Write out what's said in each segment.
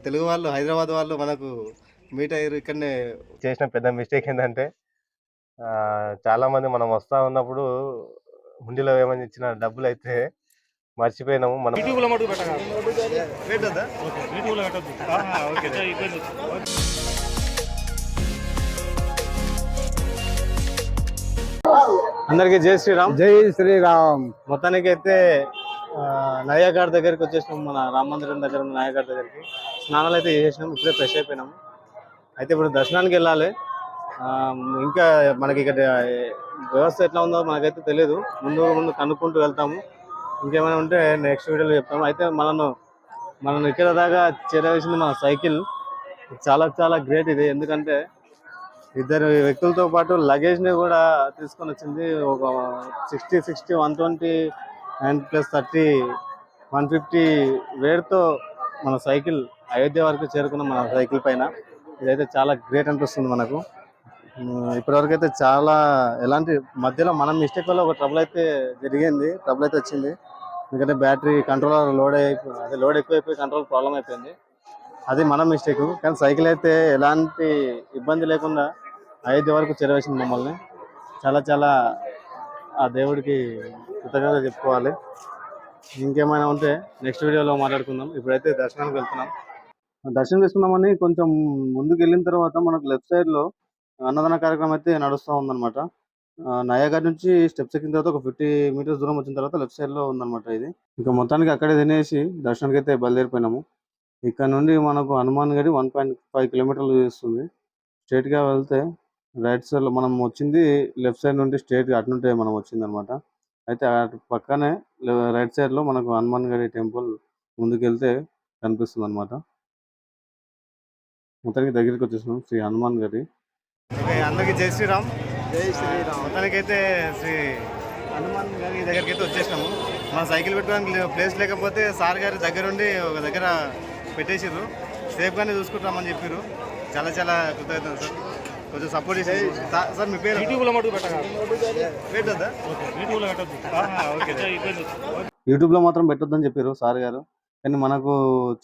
తెలుగు వాళ్ళు హైదరాబాద్ వాళ్ళు మనకు మీట్ అయ్యారు ఇక్కడనే. చేసిన పెద్ద మిస్టేక్ ఏంటంటే ఆ, చాలా మంది మనం వస్తా ఉన్నప్పుడు హుండీలో ఏమని ఇచ్చిన డబ్బులు అయితే మర్చిపోయినాము. మనం యూట్యూబ్లో మటుకు పెట్టగా పెట్టొద్దా? ఓకే యూట్యూబ్లో పెట్టద్దు. ఆహా, ఓకే. ఇబ్బంది వచ్చింది. అందరికీ జై శ్రీరామ్. జై శ్రీరామ్. మొత్తానికి అయితే నయాగాడ్ దగ్గరికి వచ్చేసినాం మన రామ మందిరం దగ్గర ఉన్న దగ్గరికి. స్నానాలు అయితే చేసేసినాం ఇప్పుడే ఫ్రెష్ అయిపోయినాము అయితే ఇప్పుడు దర్శనానికి వెళ్ళాలి. ఇంకా మనకి ఇక్కడ వ్యవస్థ ఎట్లా ఉందో మనకైతే తెలియదు ముందు ముందు కనుక్కుంటూ వెళ్తాము. ఇంకేమైనా ఉంటే నెక్స్ట్ వీడియోలో చెప్తాము. అయితే మనను మనం ఇక్కడ దాకా చేరవేసింది మన సైకిల్. చాలా చాలా గ్రేట్ ఇది. ఎందుకంటే ఇద్దరు వ్యక్తులతో పాటు లగేజ్ని కూడా తీసుకొని వచ్చింది. ఒక sixty sixty one twenty and plus thirty one fifty వేర్తో మన సైకిల్. అయోధ్య వరకు చేరుకున్న మన సైకిల్ పైన. ఇదైతే చాలా గ్రేట్ అనిపిస్తుంది మనకు. ఇప్పటివరకు అయితే చాలా ఎలాంటి మధ్యలో మనం మిస్టేక్ వల్ల ఒక ట్రబుల్ అయితే జరిగింది ట్రబుల్ అయితే వచ్చింది. ఎందుకంటే బ్యాటరీ కంట్రోలర్ లోడ్ అయిపోయి అదే లోడ్ ఎక్కువైపోయి కంట్రోల్ ప్రాబ్లం అయిపోయింది. అది మన మిస్టేక్. కానీ సైకిల్ అయితే ఎలాంటి ఇబ్బంది లేకుండా అయోధ్య వరకు చేరవేసింది మమ్మల్ని. చాలా చాలా ఆ దేవుడికి కృతజ్ఞత చెప్పుకోవాలి. ఇంకేమైనా ఉంటే నెక్స్ట్ వీడియోలో మాట్లాడుకుందాం. ఇప్పుడైతే దర్శనానికి వెళ్తున్నాం. దర్శనం చేసుకుందామని కొంచెం ముందుకు వెళ్ళిన తర్వాత మనకు లెఫ్ట్ సైడ్లో అన్నదాన కార్యక్రమం అయితే నడుస్తూ ఉందన్నమాట. ఆ, నుంచి స్టెప్స్ ఎక్కిన తర్వాత ఒక ఫిఫ్టీ మీటర్స్ దూరం వచ్చిన తర్వాత లెఫ్ట్ సైడ్లో ఉందన్నమాట ఇది. ఇంకా మొత్తానికి అక్కడే తినేసి దర్శనానికి అయితే బయలుదేరిపోయినాము. ఇక్కడ నుండి మనకు హనుమాన్ గడి వన్ పాయింట్ ఫైవ్ కిలోమీటర్లు చేస్తుంది. స్ట్రేట్గా వెళ్తే రైట్ సైడ్లో మనం వచ్చింది లెఫ్ట్ సైడ్ నుండి స్ట్రేట్గా అటు నుండి మనం వచ్చింది అనమాట అయితే అటు పక్కనే రైట్ సైడ్లో మనకు హనుమాన్ గడి టెంపుల్ ముందుకు వెళ్తే కనిపిస్తుంది అనమాట మొత్తానికి దగ్గరికి వచ్చేసినాం శ్రీ హనుమాన్ గడి అందరికి జై శ్రీరామ్. జై శ్రీరామ్. మొత్తానికి అయితే శ్రీ హనుమాన్ గారి దగ్గరికి అయితే వచ్చేసినాము. మన సైకిల్ పెట్టుకోవడానికి ప్లేస్ లేకపోతే సార్ గారి దగ్గరుండి ఒక దగ్గర పెట్టేసిర్రు. సేఫ్గానే చూసుకుంటామని చెప్పారు చాలా చాలా కృతజ్ఞతలు సార్. కొంచెం సపోర్ట్ చేసి సార్ సార్ మీ పేరు? యూట్యూబ్లో మటుకు పెట్టగా పెట్టొద్దా. యూట్యూబ్లో మాత్రం పెట్టొద్దని చెప్పారు సార్ గారు. కానీ మనకు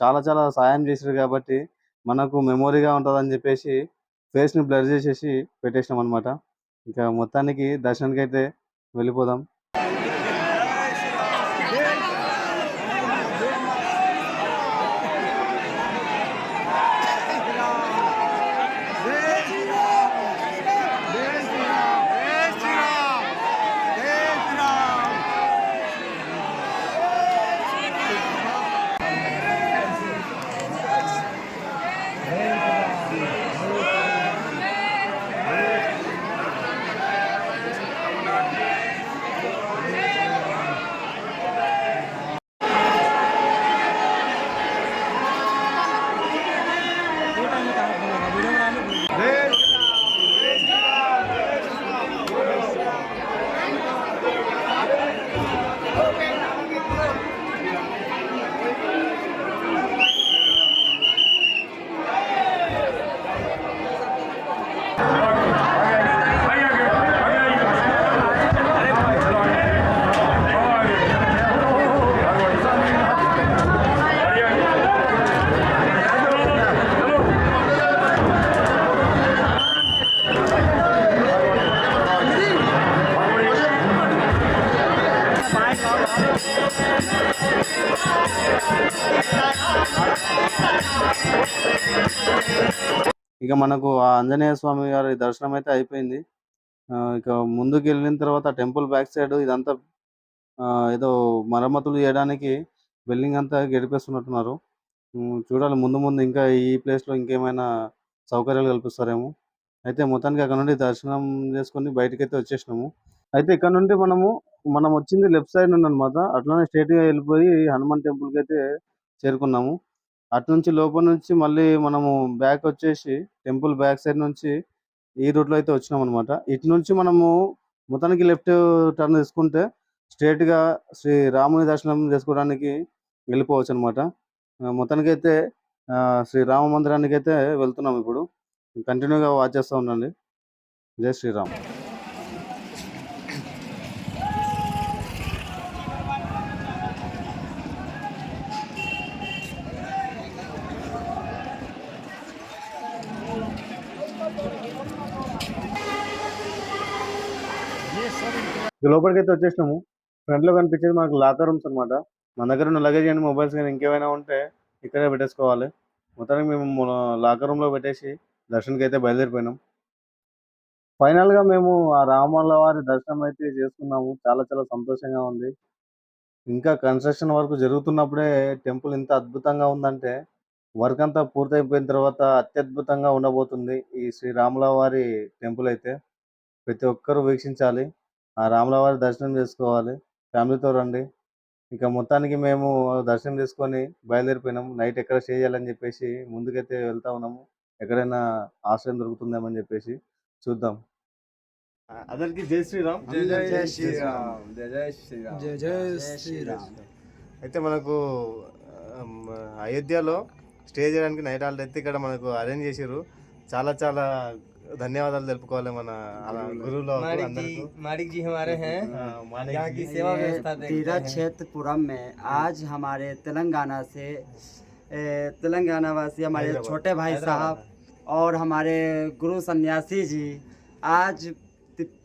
చాలా చాలా సాయం చేశారు కాబట్టి మనకు మెమొరీగా ఉంటుందని చెప్పేసి ఫేస్ని బ్లర్ చేసేసి పెట్టేసినాం అనమాట ఇంకా మొత్తానికి దర్శనానికి అయితే వెళ్ళిపోదాం. ఆంజనేయ స్వామి గారి దర్శనం అయితే అయిపోయింది. ఆ, ఇక ముందుకు వెళ్ళిన తర్వాత టెంపుల్ బ్యాక్ సైడ్ ఇదంతా ఆ, ఏదో మరమ్మతులు చేయడానికి బిల్డింగ్ అంతా గడిపేస్తున్నట్టున్నారు. చూడాలి ముందు ముందు ఇంకా ఈ ప్లేస్లో ఇంకేమైనా సౌకర్యాలు కల్పిస్తారేమో. అయితే మొత్తానికి అక్కడ నుండి దర్శనం చేసుకొని బయటకి అయితే వచ్చేసినాము. అయితే ఇక్కడ నుండి మనము మనం వచ్చింది లెఫ్ట్ సైడ్ నుండి అనమాట అట్లానే స్ట్రైట్ వెళ్ళిపోయి హనుమాన్ టెంపుల్కి అయితే చేరుకున్నాము. అటు నుంచి లోపల నుంచి మళ్ళీ మనము బ్యాక్ వచ్చేసి టెంపుల్ బ్యాక్ సైడ్ నుంచి ఈ రూట్లో అయితే వచ్చినాం అనమాట ఇటు నుంచి మనము మొత్తానికి లెఫ్ట్ టర్న్ తీసుకుంటే స్ట్రైట్గా శ్రీ రాముని దర్శనం చేసుకోవడానికి వెళ్ళిపోవచ్చు అనమాట మొత్తానికి అయితే ఆ, శ్రీ రామ మందిరానికి అయితే వెళ్తున్నాం ఇప్పుడు. కంటిన్యూగా వాచ్ చేస్తూ ఉండండి. జై శ్రీరామ్. లోపలికైతే లోపలికి అయితే వచ్చేసినాము ఫ్రంట్లో కనిపించేది మనకు లాకర్ రూమ్స్ అనమాట మన దగ్గర ఉన్న లగేజ్ కానీ మొబైల్స్ కానీ ఇంకేమైనా ఉంటే ఇక్కడే పెట్టేసుకోవాలి. మొత్తానికి మేము లాకర్ రూమ్లో పెట్టేసి దర్శనంకి అయితే బయలుదేరిపోయినాం. ఫైనల్గా మేము ఆ రామల్ల వారి దర్శనం అయితే చేసుకున్నాము. చాలా చాలా సంతోషంగా ఉంది. ఇంకా కన్స్ట్రక్షన్ వర్క్ జరుగుతున్నప్పుడే టెంపుల్ ఇంత అద్భుతంగా ఉందంటే వర్క్ అంతా పూర్తయిపోయిన తర్వాత అత్యద్భుతంగా ఉండబోతుంది ఈ శ్రీ రాముల వారి టెంపుల్ అయితే. ప్రతి ఒక్కరూ వీక్షించాలి. ఆ రాముల వారి దర్శనం చేసుకోవాలి. ఫ్యామిలీతో రండి. ఇక మొత్తానికి మేము దర్శనం చేసుకొని బయలుదేరిపోయినాం నైట్ ఎక్కడ స్టే చేయాలని చెప్పేసి ముందుకైతే వెళ్తా ఉన్నాము. ఎక్కడైనా ఆశ్రయం దొరుకుతుందేమని చెప్పేసి చూద్దాం. అందరికి జై శ్రీరామ్. జై జై శ్రీరామ్. జై జై శ్రీరామ్. జై జై శ్రీరామ్. అయితే మనకు అయోధ్యలో స్టే చేయడానికి నైట్ హాల్ట్ అయితే ఇక్కడ మనకు అరేంజ్ చేసిర్రు. చాలా చాలా ధన్యవాదాలు తెలుపుకోవాలి మన అలా గురువులు मालिक जी అందరికీ मालिक जी हमारे हैं ఆ, మాణిక్ यहाँ జీ. की सेवा व्यवस्था देखते तीरथ हैं क्षेत्रपुरम में आज हमारे तेलंगाना से ए, तेलंगाना वासी हमारे हैदराबाद। छोटे भाई हैदराबाद साहब और हमारे गुरु सन्यासी जी आज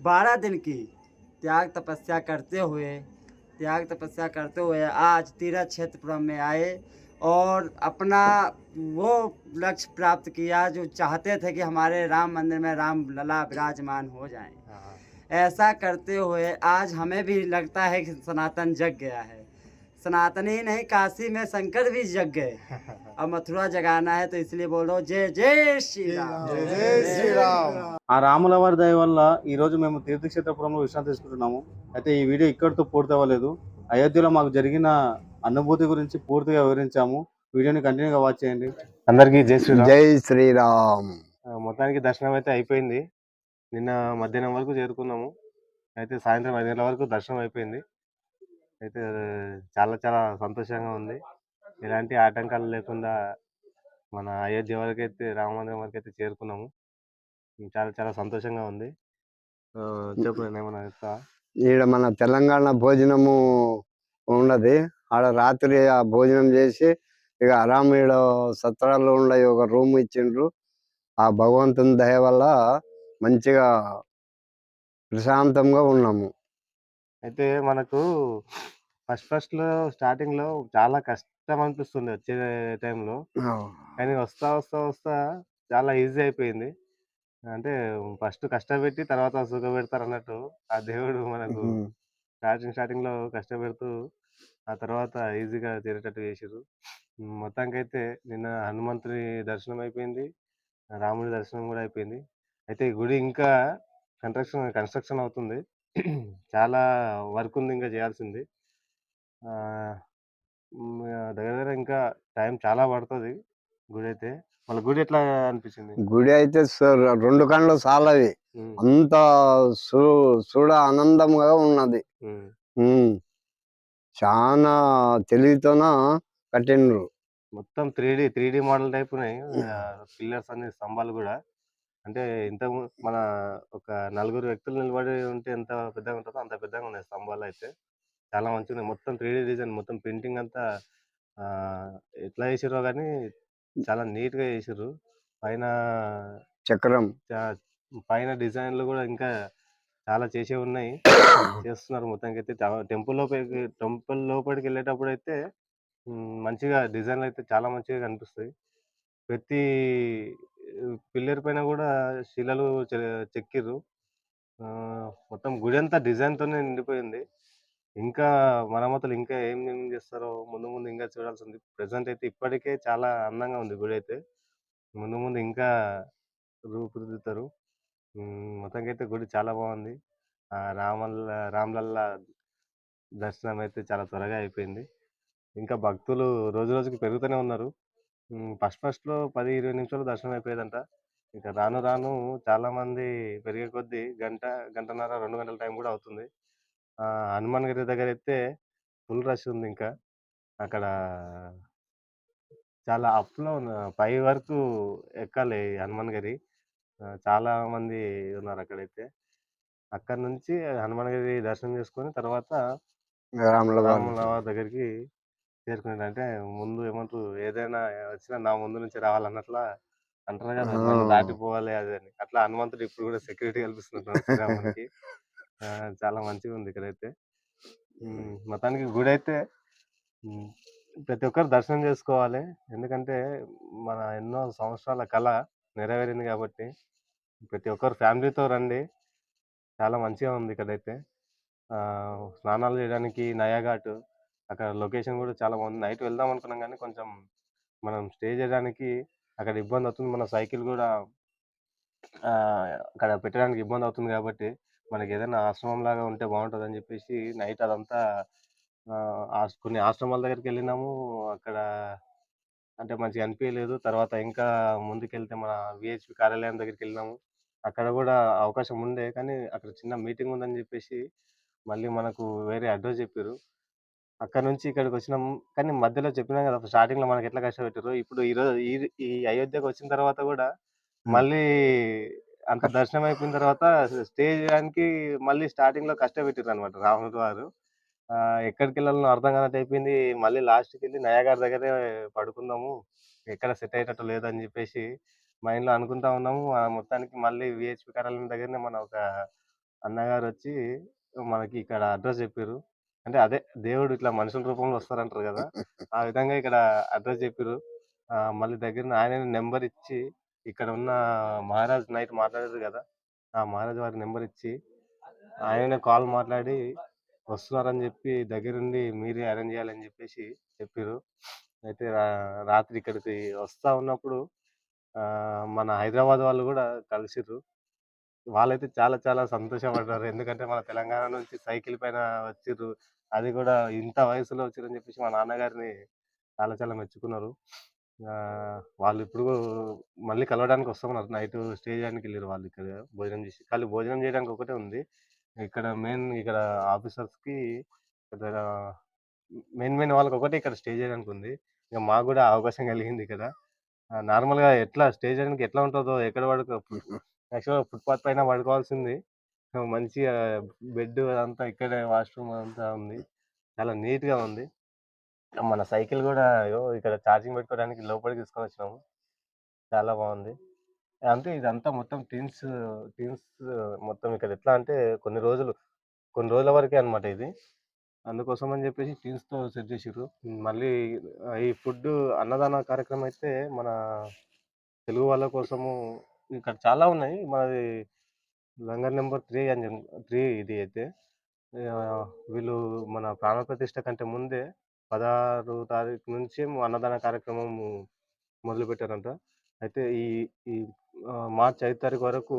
बारह दिन की त्याग तपस्या करते हुए त्याग तपस्या करते हुए आज तीरथ क्षेत्रपुरम में आए और अपना वो लक्ष्य प्राप्त किया जो चाहते थे कि हमारे राम मंदिर में राम लला विराजमान हो जाएं ఆ, ऐसा करते हुए आज हमें भी लगता है कि सनातन जग गया है सनातन ही नहीं काशी में शंकर भी जग गए अब मथुरा जगाना है तो इसलिए बोलो जय जय श्री राम జై జై శ్రీరామ్ ఆ రాముల వారి దయ వల్ల ఈ రోజు మేము తీర్థక్షేత్రపురంలో విశ్రాంతి తీసుకుంటున్నాము అయితే ఈ వీడియో ఇక్కడితో పూర్తి అవ్వలేదు అయోధ్యలో మాకు జరిగిన అనుభూతి గురించి పూర్తిగా వివరించాము. వీడియోని కంటిన్యూగా వాచ్ చేయండి. అందరికీ జై శ్రీరామ్. జై శ్రీరామ్. మొత్తానికి దర్శనం అయితే అయిపోయింది. నిన్న మధ్యాహ్నం వరకు చేరుకున్నాము. అయితే సాయంత్రం ఐదు గంటల వరకు దర్శనం అయిపోయింది. అయితే చాలా చాలా సంతోషంగా ఉంది. ఎలాంటి ఆటంకాలు లేకుండా మన అయోధ్య వరకు అయితే రామ మందిరం వరకు అయితే చేరుకున్నాము. చాలా చాలా సంతోషంగా ఉంది. ఆ, చెప్పు నేను ఏమన్నా చెప్తా ఈడ మన తెలంగాణ భోజనము ఉన్నది ఆడ రాత్రి ఆ భోజనం చేసి ఇక ఆరాం ఈడ సత్రాల్లో ఉండే ఒక రూమ్ ఇచ్చిండ్రు. ఆ భగవంతుని దయ వల్ల మంచిగా ప్రశాంతంగా ఉన్నాము. అయితే మనకు ఫస్ట్ ఫస్ట్లో స్టార్టింగ్లో చాలా కష్టం అనిపిస్తుంది వచ్చే టైంలో కానీ వస్తా వస్తా వస్తా చాలా ఈజీ అయిపోయింది. అంటే ఫస్ట్ కష్టపెట్టి తర్వాత సుఖ పెడతారు అన్నట్టు ఆ దేవుడు మనకు. స్టార్టింగ్ స్టార్టింగ్లో కష్టపెడుతూ ఆ తర్వాత ఈజీగా చేరేటట్టు చేసిర్రు. ఉమ్, మొత్తానికైతే నిన్న హనుమంతుని దర్శనం అయిపోయింది. రాముడి దర్శనం కూడా అయిపోయింది. అయితే ఈ గుడి ఇంకా కన్స్ట్రక్షన్ కన్స్ట్రక్షన్ అవుతుంది. చాలా వర్క్ ఉంది ఇంకా చేయాల్సింది. దగ్గర దగ్గర ఇంకా టైం చాలా పడుతుంది గుడి అయితే. వాళ్ళ గుడి ఎట్లా అనిపించింది? గుడి అయితే రెండు కళ్ళు సాలవి ఉమ్, అంత చూడ ఆనందంగా ఉన్నది. చాలా తెలివితోన కట్టిండ్రు. మొత్తం three D three D model type ఉన్నాయి పిల్లర్స్ అన్ని స్తంభాలు కూడా. అంటే ఇంత మన ఒక నలుగురు వ్యక్తులు నిలబడి ఉంటే ఎంత పెద్దగా ఉంటుందో అంత పెద్దగా ఉన్నాయి స్తంభాలు అయితే. చాలా మంచిగా ఉన్నాయి. మొత్తం త్రీ డి డిజైన్ మొత్తం ప్రింటింగ్ అంతా ఎట్లా చేసిరో కానీ చాలా నీట్గా చేసిర్రు. పైన చక్రం. పైన డిజైన్లు కూడా ఇంకా చాలా చేసే ఉన్నాయి. చేస్తున్నారు మొత్తానికి అయితే టెంపుల్ లోపలికి టెంపుల్ లోపలికి వెళ్ళేటప్పుడు అయితే మంచిగా డిజైన్లు అయితే చాలా మంచిగా కనిపిస్తాయి. ప్రతి పిల్లర్ పైన కూడా శిలలు చెక్కిర్రు. మొత్తం గుడి అంతా డిజైన్ తోనే నిండిపోయింది. ఇంకా మరమ్మతులు ఇంకా ఏం ఏం చేస్తారో ముందు ముందు ఇంకా చూడాల్సి ఉంది ప్రజెంట్ అయితే ఇప్పటికే చాలా అందంగా ఉంది గుడి అయితే ముందు ముందు ఇంకా రూపుదిద్దుతారు. మొత్తానికి అయితే గుడి చాలా బాగుంది. రామల్ల రామ్లల్లా దర్శనం అయితే చాలా త్వరగా అయిపోయింది. ఇంకా భక్తులు రోజు రోజుకి పెరుగుతూనే ఉన్నారు. ఫస్ట్ ఫస్ట్లో పది ఇరవై నిమిషాలు దర్శనం అయిపోయేదంట. ఇంకా రాను రాను చాలామంది పెరిగే కొద్దీ గంట గంటన్నర రెండు గంటల టైం కూడా అవుతుంది. హనుమాన్ గిరి దగ్గర అయితే ఫుల్ రష్ ఉంది ఇంకా. అక్కడ చాలా అప్లో పై వరకు ఎక్కాలి హనుమాన్ గిరి. చాలా మంది ఉన్నారు అక్కడైతే. అక్కడ నుంచి హనుమాన్ గిరి దర్శనం చేసుకొని తర్వాత రాముల వారి రాముల వారి దగ్గరికి చేరుకున్నాడు అంటే ముందు ఏమంటారు? ఏదైనా వచ్చినా నా ముందు నుంచి రావాలన్నట్లా అంటారు కదా. దాటిపోవాలి అది అని. అట్లా హనుమంతుడు ఇప్పుడు కూడా సెక్యూరిటీ ఆ, చాలా మంచిగా ఉంది ఇక్కడైతే. మొత్తానికి గుడి అయితే ప్రతి ఒక్కరు దర్శనం చేసుకోవాలి. ఎందుకంటే మన ఎన్నో సంవత్సరాల కళ నెరవేరింది కాబట్టి ప్రతి ఒక్కరు ఫ్యామిలీతో రండి. చాలా మంచిగా ఉంది ఇక్కడైతే. స్నానాలు చేయడానికి నయాఘాట్ అక్కడ లొకేషన్ కూడా చాలా బాగుంది. నైట్ వెళ్దాం అనుకున్నాం కానీ కొంచెం మనం స్టే చేయడానికి అక్కడ ఇబ్బంది అవుతుంది. మన సైకిల్ కూడా అక్కడ పెట్టడానికి ఇబ్బంది అవుతుంది కాబట్టి మనకి ఏదైనా ఆశ్రమం లాగా ఉంటే బాగుంటుంది అని చెప్పేసి నైట్ అదంతా కొన్ని ఆశ్రమాల దగ్గరికి వెళ్ళినాము. అక్కడ అంటే మంచిగా అనిపించలేదు తర్వాత ఇంకా ముందుకెళ్తే మన విహెచ్పి కార్యాలయం దగ్గరికి వెళ్ళినాము. అక్కడ కూడా అవకాశం ఉండే కానీ అక్కడ చిన్న మీటింగ్ ఉందని చెప్పేసి మళ్ళీ మనకు వేరే అడ్రస్ చెప్పారు అక్కడ నుంచి ఇక్కడికి వచ్చినాం కానీ మధ్యలో చెప్పినాం కదా స్టార్టింగ్లో మనకి ఎట్లా కష్టపెట్టారు ఇప్పుడు ఈ రోజు ఈ ఈ అయోధ్యకు వచ్చిన తర్వాత కూడా మళ్ళీ అంత దర్శనం అయిపోయిన తర్వాత స్టే చేయడానికి మళ్ళీ స్టార్టింగ్లో కష్టపెట్టారు అనమాట రాముడు వారు ఎక్కడికి వెళ్ళాలో అర్థం కానట్టు అయిపోయింది. మళ్ళీ లాస్ట్కి వెళ్ళి నయాగారి దగ్గరే పడుకుందాము. ఎక్కడ సెట్ అయ్యేటట్టు లేదని చెప్పేసి మైండ్లో అనుకుంటా ఉన్నాము. ఆ మొత్తానికి మళ్ళీ విహెచ్పి కార్యాలయం దగ్గరనే మన ఒక అన్నగారు వచ్చి మనకి ఇక్కడ అడ్రస్ చెప్పారు అంటే అదే దేవుడు ఇట్లా మనుషుల రూపంలో వస్తారంటారు కదా! ఆ విధంగా ఇక్కడ అడ్రస్ చెప్పారు మళ్ళీ దగ్గర ఆయన నెంబర్ ఇచ్చి ఇక్కడ ఉన్న మహారాజ్ నైట్ మాట్లాడారు కదా! ఆ మహారాజ్ వారి నెంబర్ ఇచ్చి ఆయన కాల్ మాట్లాడి వస్తున్నారని చెప్పి దగ్గరుండి మీరే అరేంజ్ చేయాలని చెప్పేసి చెప్పారు అయితే రా- రాత్రి ఇక్కడికి వస్తా ఉన్నప్పుడు మన హైదరాబాద్ వాళ్ళు కూడా కలిసిరు వాళ్ళైతే చాలా చాలా సంతోషపడ్డారు. ఎందుకంటే మన తెలంగాణ నుంచి సైకిల్ పైన వచ్చిర్రు. అది కూడా ఇంత వయసులో వచ్చిరని చెప్పేసి మా నాన్నగారిని చాలా చాలా మెచ్చుకున్నారు. వాళ్ళు ఇప్పుడు మళ్ళీ కలవడానికి వస్తామన్నారు నైట్ స్టే చేయడానికి వెళ్ళారు వాళ్ళు ఇక్కడ భోజనం చేసి. ఖాళీ భోజనం చేయడానికి ఒకటే ఉంది. ఇక్కడ మెయిన్ ఇక్కడ ఆఫీసర్స్కి మెయిన్ మెయిన్ వాళ్ళకి ఒకటి ఇక్కడ స్టే చేయడానికి ఉంది. ఇక మాకు కూడా అవకాశం కలిగింది ఇక్కడ. నార్మల్గా ఎట్లా స్టే చేయడానికి ఎట్లా ఉంటుందో ఎక్కడ పడుకో యాక్చువల్గా ఫుట్పాత్ పైన పడుకోవాల్సింది. మంచిగా బెడ్ అదంతా ఇక్కడే వాష్రూమ్ అంతా ఉంది. చాలా నీట్గా ఉంది. మన సైకిల్ కూడా ఇక్కడ ఛార్జింగ్ పెట్టుకోవడానికి లోపలికి తీసుకొని వచ్చినాము. చాలా బాగుంది. అంటే ఇదంతా మొత్తం టీన్స్ టీన్స్ మొత్తం ఇక్కడ ఎట్లా అంటే కొన్ని రోజులు కొన్ని రోజుల వరకే అన్నమాట ఇది. అందుకోసం అని చెప్పేసి టీన్స్తో సెట్ చేసిర్రు. మళ్ళీ ఈ ఫుడ్ అన్నదాన కార్యక్రమం అయితే మన తెలుగు వాళ్ళ కోసము ఇక్కడ చాలా ఉన్నాయి. మనది లంగర్ నెంబర్ త్రీ అని త్రీ ఇది అయితే. వీళ్ళు మన ప్రాణ ప్రతిష్ట కంటే ముందే పదహారు తారీఖు నుంచి అన్నదాన కార్యక్రమం మొదలుపెట్టారంట. అయితే ఈ ఈ మార్చి ఐదు తారీఖు వరకు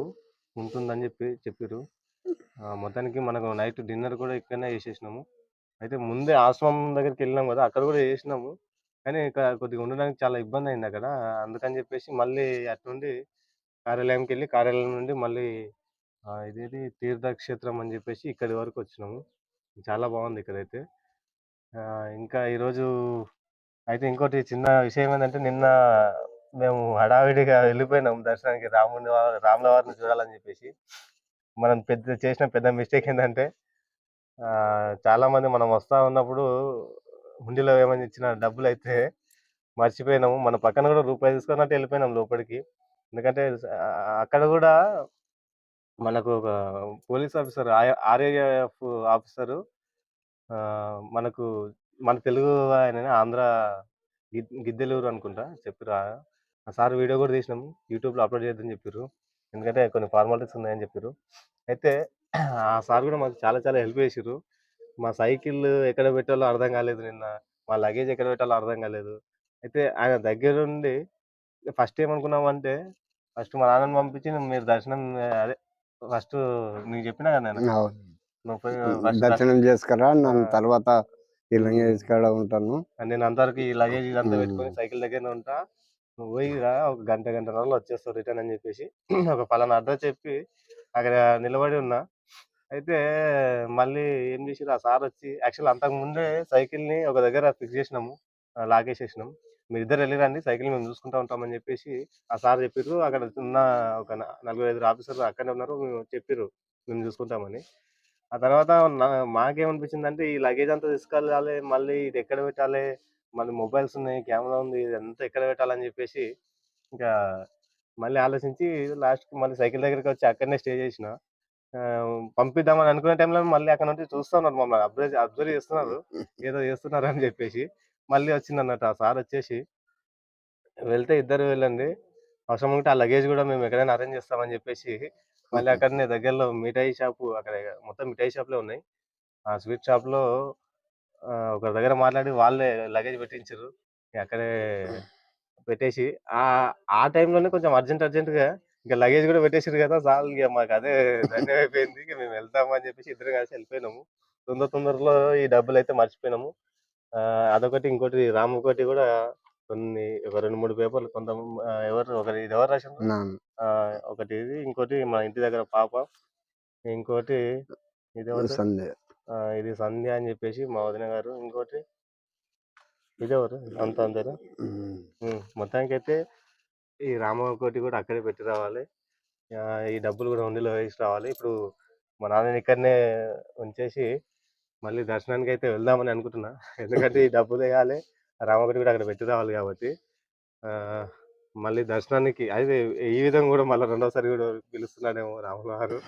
ఉంటుందని చెప్పి చెప్పారు మొత్తానికి మనకు నైట్ డిన్నర్ కూడా ఇక్కడనే చేసేసినాము. అయితే ముందే ఆశ్రమం దగ్గరికి వెళ్ళినాం కదా అక్కడ కూడా చేసినాము. కానీ ఇక్కడ కొద్దిగా ఉండడానికి చాలా ఇబ్బంది అయింది అక్కడ. అందుకని చెప్పేసి మళ్ళీ అటు నుండి కార్యాలయంకి వెళ్ళి కార్యాలయం నుండి మళ్ళీ ఇదేది తీర్థక్షేత్రం అని చెప్పేసి ఇక్కడి వరకు వచ్చినాము. చాలా బాగుంది ఇక్కడైతే. ఇంకా ఈరోజు అయితే ఇంకోటి చిన్న విషయం ఏంటంటే నిన్న మేము హడావిడిగా వెళ్ళిపోయినాం దర్శనానికి. రాముని రాముల వారిని చూడాలని చెప్పేసి. మనం పెద్ద చేసిన పెద్ద మిస్టేక్ ఏంటంటే చాలా మంది మనం వస్తా ఉన్నప్పుడు హుండీలో ఏమైనా ఇచ్చిన డబ్బులు అయితే మర్చిపోయినాము. మన పక్కన కూడా రూపాయి తీసుకున్నట్టు వెళ్ళిపోయినాం లోపలికి. ఎందుకంటే అక్కడ కూడా మనకు ఒక పోలీస్ ఆఫీసర్ ఆర్ఏఎఫ్ ఆఫీసరు మనకు మన తెలుగు ఆయన ఆంధ్ర గిద్- గిద్దెలూరు అనుకుంటా చెప్పిరా. ఆ సార్ వీడియో కూడా తీసినాము యూట్యూబ్లో అప్లోడ్ చేద్దని చెప్పారు ఎందుకంటే కొన్ని ఫార్మాలిటీస్ ఉన్నాయని చెప్పారు అయితే ఆ సార్ కూడా మాకు చాలా చాలా హెల్ప్ చేసారు మా సైకిల్ ఎక్కడ పెట్టాలో అర్థం కాలేదు నిన్న. మా లగేజ్ ఎక్కడ పెట్టాలో అర్థం కాలేదు. అయితే ఆయన దగ్గర ఉండి ఫస్ట్ ఏమనుకున్నామంటే ఫస్ట్ మా నాన్నని పంపించి మీరు దర్శనం అదే ఫస్ట్ నీకు చెప్పినా కదా నేను? దర్శనం చేసుకురా నన్ను. తర్వాత ఈ లంగేజ్ కాడ ఉంటాను. నేను అంతవరకు ఈ లగేజ్ ఇదంతా మ్మ్. పెట్టుకొని సైకిల్ దగ్గరనే ఉంటా. నువ్వు పోయి రా ఒక గంట గంట రోజులు వచ్చేస్తావు రిటర్న్ అని చెప్పేసి. ఒక పలానా అడ్రస్ చెప్పి అక్కడ నిలబడి ఉన్నా. అయితే మళ్ళీ ఏం చేసిర్రు? ఆ సార్ వచ్చి యాక్చువల్ అంతకు ముందే సైకిల్ని ఒక దగ్గర ఫిక్స్ చేసినాము. లాగేసేసినాం. మీరు ఇద్దరు వెళ్ళిరండి సైకిల్ మేము చూసుకుంటా ఉంటామని చెప్పేసి ఆ సార్ చెప్పిర్రు. అక్కడ ఉన్న ఒక నలుగురు ఐదు ఆఫీసర్లు అక్కడే ఉన్నారు మేము చెప్పారు మేము చూసుకుంటామని. ఆ తర్వాత మాకేమనిపించింది అంటే ఈ లగేజ్ అంతా తీసుకెళ్ళాలి మళ్ళీ ఇది ఎక్కడ పెట్టాలి మళ్ళీ మొబైల్స్ ఉన్నాయి కెమెరా ఉంది ఇదంతా ఎక్కడ పెట్టాలని చెప్పేసి ఇంకా మళ్ళీ ఆలోచించి లాస్ట్కి మళ్ళీ సైకిల్ దగ్గరికి వచ్చి అక్కడనే స్టే చేసిన. పంపిద్దామని అనుకునే టైంలో మళ్ళీ అక్కడ నుంచి చూస్తున్నారు మమ్మల్ని అబ్జర్వ్ అబ్జర్వ్ చేస్తున్నారు. ఏదో చేస్తున్నారు అని చెప్పేసి మళ్ళీ వచ్చింది అన్నట్టు ఆ సార్ వచ్చేసి వెళ్తే ఇద్దరు వెళ్ళండి అవసరం ఉంటే ఆ లగేజ్ కూడా మేము ఎక్కడైనా అరేంజ్ చేస్తామని చెప్పేసి మళ్ళీ అక్కడనే దగ్గరలో మిఠాయి షాపు అక్కడ మొత్తం మిఠాయి షాపులే ఉన్నాయి. ఆ స్వీట్ షాప్లో ఒక దగ్గర మాట్లాడి వాళ్ళే లగేజ్ పెట్టించారు అక్కడే పెట్టేసి ఆ ఆ టైంలోనే కొంచెం అర్జెంట్ అర్జెంట్గా ఇంకా లగేజ్ కూడా పెట్టేసారు కదా చాలు ఇక మాకు అదే ధన్యం అయిపోయింది. ఇక మేము వెళ్తాము అని చెప్పేసి ఇద్దరు కలిసి వెళ్ళిపోయినాము. తొందర తొందరలో ఈ డబ్బులు అయితే మర్చిపోయినాము. ఆ, అదొకటి. ఇంకోటి రాము ఒకటి కూడా కొన్ని ఒక రెండు మూడు పేపర్లు కొంత ఎవరు ఒకటి ఇది ఎవరు ఆ, ఒకటి ఇది. ఇంకోటి మా ఇంటి దగ్గర పాప. ఇంకోటి ఇది ఎవరు సందే ఇది సంధ్య అని చెప్పేసి మా వదిన గారు ఇంకోటి ఇది ఎవరు అంత అందరు. మొత్తానికి అయితే ఈ రామ కోటి కూడా అక్కడే పెట్టి రావాలి. ఈ డబ్బులు కూడా ఉండిలో వేసి రావాలి. ఇప్పుడు మా నాన్నని ఇక్కడనే ఉంచేసి మళ్ళీ దర్శనానికి అయితే వెళ్దామని అనుకుంటున్నా. ఎందుకంటే ఈ డబ్బులు వేయాలి. రామకోటి కూడా అక్కడ పెట్టి రావాలి కాబట్టి. మళ్ళీ దర్శనానికి అయితే ఈ విధంగా కూడా మళ్ళీ రెండోసారి కూడా పిలుస్తున్నాడేమో రాముల వారు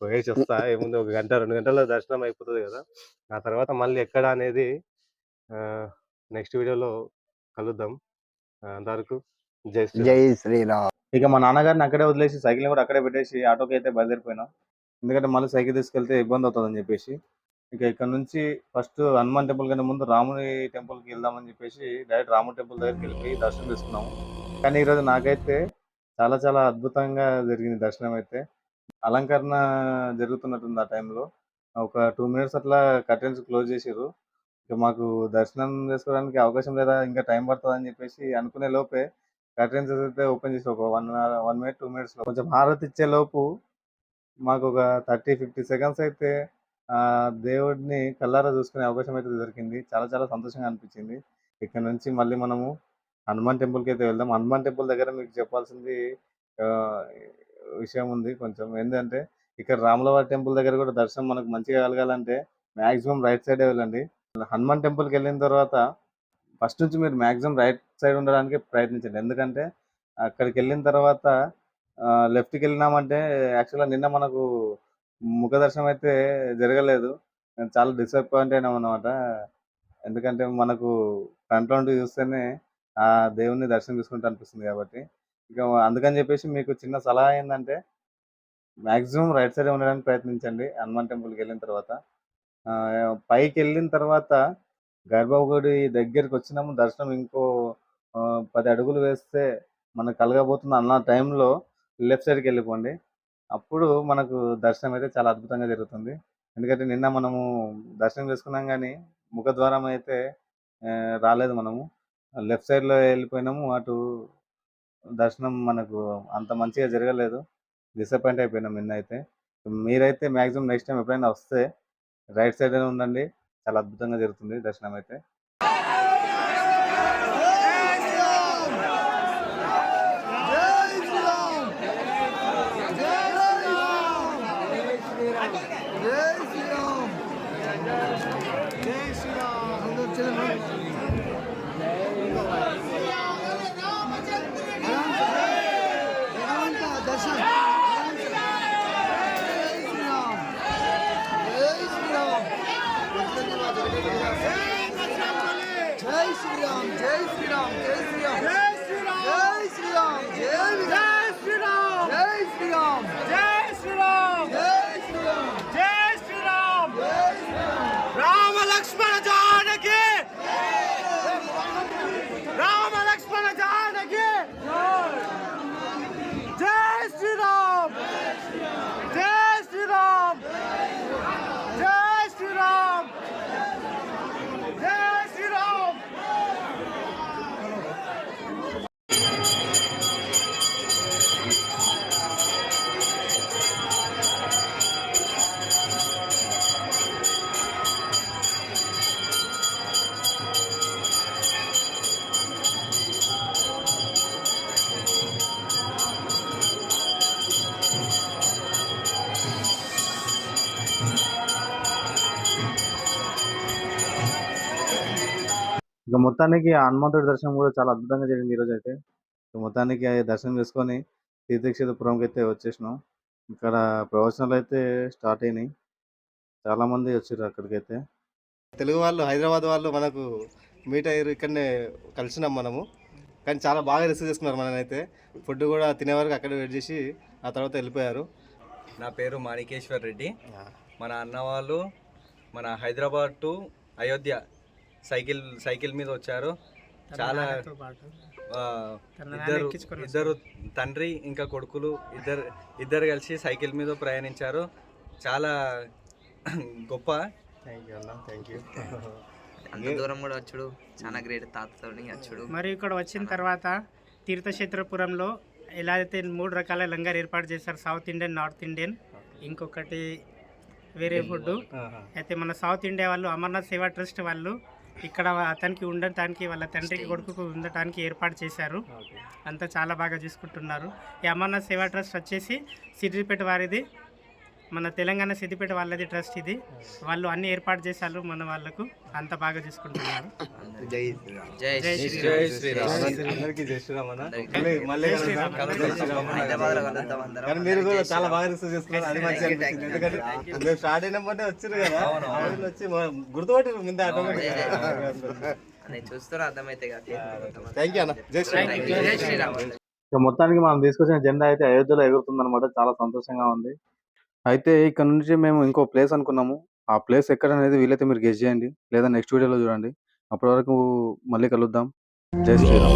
పోయేసి వస్తా ఏముంది? ఒక గంట రెండు గంటల్లో దర్శనం అయిపోతుంది కదా. ఆ తర్వాత మళ్ళీ ఎక్కడ అనేది నెక్స్ట్ వీడియోలో కలుద్దాం. అంతవరకు జై జై శ్రీరామ్. ఇక మా నాన్నగారిని అక్కడే వదిలేసి సైకిల్ కూడా అక్కడే పెట్టేసి ఆటోకి అయితే బయలుదేరిపోయినాం. ఎందుకంటే మళ్ళీ సైకిల్ తీసుకెళ్తే ఇబ్బంది అవుతుందని చెప్పేసి. ఇక ఇక్కడ నుంచి ఫస్ట్ హనుమాన్ టెంపుల్ కంటే ముందు రాముని టెంపుల్కి వెళ్దామని చెప్పేసి డైరెక్ట్ రాముని టెంపుల్ దగ్గరికి వెళ్ళిపోయి దర్శనం చేసుకున్నాము. కానీ ఈరోజు నాకైతే చాలా చాలా అద్భుతంగా జరిగింది దర్శనం అయితే. అలంకరణ జరుగుతున్నట్టుంది ఆ టైంలో. ఒక టూ మినిట్స్ అట్లా కర్టెన్స్ క్లోజ్ చేసారు ఇక మాకు దర్శనం చేసుకోవడానికి అవకాశం లేదా ఇంకా టైం పడుతుంది అని చెప్పేసి అనుకునే లోపే కర్టెన్స్ అయితే ఓపెన్ చేసి ఒక one one minute two minutes కొంచెం హారతి ఇచ్చే లోపు మాకు ఒక థర్టీ ఫిఫ్టీ సెకండ్స్ అయితే ఆ దేవుడిని కల్లారా చూసుకునే అవకాశం అయితే దొరికింది. చాలా చాలా సంతోషంగా అనిపించింది. ఇక్కడ నుంచి మళ్ళీ మనము హనుమాన్ టెంపుల్కి అయితే వెళ్దాం. హనుమాన్ టెంపుల్ దగ్గర మీకు చెప్పాల్సింది విషయం ఉంది కొంచెం. ఏంటంటే ఇక్కడ రాములవారి టెంపుల్ దగ్గర కూడా దర్శనం మనకు మంచిగా కలగాలంటే మ్యాక్సిమం రైట్ సైడే వెళ్ళండి. హనుమాన్ టెంపుల్కి వెళ్ళిన తర్వాత ఫస్ట్ నుంచి మీరు మాక్సిమం రైట్ సైడ్ ఉండడానికి ప్రయత్నించండి. ఎందుకంటే అక్కడికి వెళ్ళిన తర్వాత లెఫ్ట్కి వెళ్ళినామంటే యాక్చువల్గా నిన్న మనకు ముఖ దర్శనం అయితే జరగలేదు. నేను చాలా డిసప్పాయింట్ అయినాం అనమాట ఎందుకంటే మనకు ఫ్రంట్ నుండి చూస్తేనే ఆ దేవుని దర్శనం చేసుకుంటూ అనిపిస్తుంది కాబట్టి. ఇక అందుకని చెప్పేసి మీకు చిన్న సలహా ఏంటంటే మాక్సిమం రైట్ సైడ్ ఉండడానికి ప్రయత్నించండి హనుమాన్ టెంపుల్కి వెళ్ళిన తర్వాత. పైకి వెళ్ళిన తర్వాత గర్భగుడి దగ్గరికి వచ్చినాము. దర్శనం ఇంకో పది అడుగులు వేస్తే మనకు కలగబోతుంది అన్న టైంలో లెఫ్ట్ సైడ్కి వెళ్ళిపోండి. అప్పుడు మనకు దర్శనం అయితే చాలా అద్భుతంగా జరుగుతుంది. ఎందుకంటే నిన్న మనము దర్శనం చేసుకున్నాం కానీ ముఖద్వారం అయితే రాలేదు మనము. లెఫ్ట్ సైడ్లో వెళ్ళిపోయినాము. అటు దర్శనం మనకు అంత మంచిగా జరగలేదు. డిసప్పాయింట్ అయిపోయినాం నిన్న అయితే మీరైతే మ్యాక్సిమం నెక్స్ట్ టైం ఎప్పుడైనా వస్తే రైట్ సైడ్ ఉండండి. చాలా అద్భుతంగా జరుగుతుంది దర్శనం అయితే Come ఇక మొత్తానికి హనుమంతుడి దర్శనం కూడా చాలా అద్భుతంగా జరిగింది ఈరోజు అయితే ఇక మొత్తానికి దర్శనం చేసుకొని తీర్థక్షేత్రపురంకి అయితే వచ్చేసినాం. ఇక్కడ ప్రవచనాలు అయితే స్టార్ట్ అయినాయి. చాలా మంది వచ్చారు అక్కడికైతే. తెలుగు వాళ్ళు హైదరాబాద్ వాళ్ళు మనకు మీట్ అయ్యారు ఇక్కడనే కలిసినాం మనము. కానీ చాలా బాగా రిసీవ్ చేసుకున్నారు మననైతే ఫుడ్ కూడా తినే వరకు అక్కడ వెయిట్ చేసి ఆ తర్వాత వెళ్ళిపోయారు. నా పేరు మాణికేశ్వర్ రెడ్డి. మన అన్న వాళ్ళు మన Hyderabad to Ayodhya cycle cycle మీద వచ్చారు. చాలా ఇద్దరు ఇద్దరు తండ్రి ఇంకా కొడుకులు ఇద్దరు ఇద్దరు కలిసి సైకిల్ మీద ప్రయాణించారు. చాలా గొప్ప. థ్యాంక్ యూ అన్న. థ్యాంక్ యూ అంత దూరం కూడా వచ్చుడు. చాలా గ్రేట్ తాతతోని వచ్చుడు. మరి ఇక్కడ వచ్చిన తర్వాత తీర్థక్షేత్రపురంలో ఎలా అయితే మూడు రకాల లంగర్ ఏర్పాటు చేశారు. సౌత్ ఇండియన్ నార్త్ ఇండియన్ ఇంకొకటి వేరే ఫుడ్ అయితే మన సౌత్ ఇండియా వాళ్ళు అమర్నాథ్ సేవా ట్రస్ట్ వాళ్ళు ఇక్కడ అతనికి ఉండటానికి వాళ్ళ తండ్రికి కొడుకుకు ఉండటానికి ఏర్పాటు చేశారు. అంతా చాలా బాగా చూసుకుంటున్నారు. ఈ అమర్నాథ్ సేవా ట్రస్ట్ వచ్చేసి సిద్దిపేట వారిది మన తెలంగాణ సిద్దిపేట వాళ్ళది ట్రస్ట్ ఇది. వాళ్ళు అన్ని ఏర్పాటు చేశారు మన వాళ్ళకు. అంత బాగా చూసుకుంటున్నారు. జై జై శ్రీరామ్. జై శ్రీరామ్. అందరికీ. జై శ్రీరామ్. మీరు కూడా చాలా. బాగా రిసీవ్ చేసుకున్నారు. అది అనిపించింది. ఎందుకంటే మేము స్టార్ట్ అయినప్పుడే వచ్చారు కదా. వచ్చి మన- గుర్తుపట్టి ముందే ఆటోమేటిక్ నేను చూస్తున్నా అర్థమైతే థ్యాంక్ యూ అన్న. జై శ్రీరామ్. జై శ్రీరామ్. ఇక మొత్తానికి మనం తీసుకొచ్చిన జెండా అయితే అయోధ్యలో ఎగురుతుంది అనమాట చాలా సంతోషంగా ఉంది. అయితే ఇక్కడ నుంచి మేము ఇంకో ప్లేస్ అనుకున్నాము. ఆ ప్లేస్ ఎక్కడ అనేది వీలైతే మీరు గెస్ట్ చేయండి. లేదా నెక్స్ట్ వీడియోలో చూడండి. అప్పటి వరకు మళ్ళీ కలుద్దాం. జై శ్రీరామ్.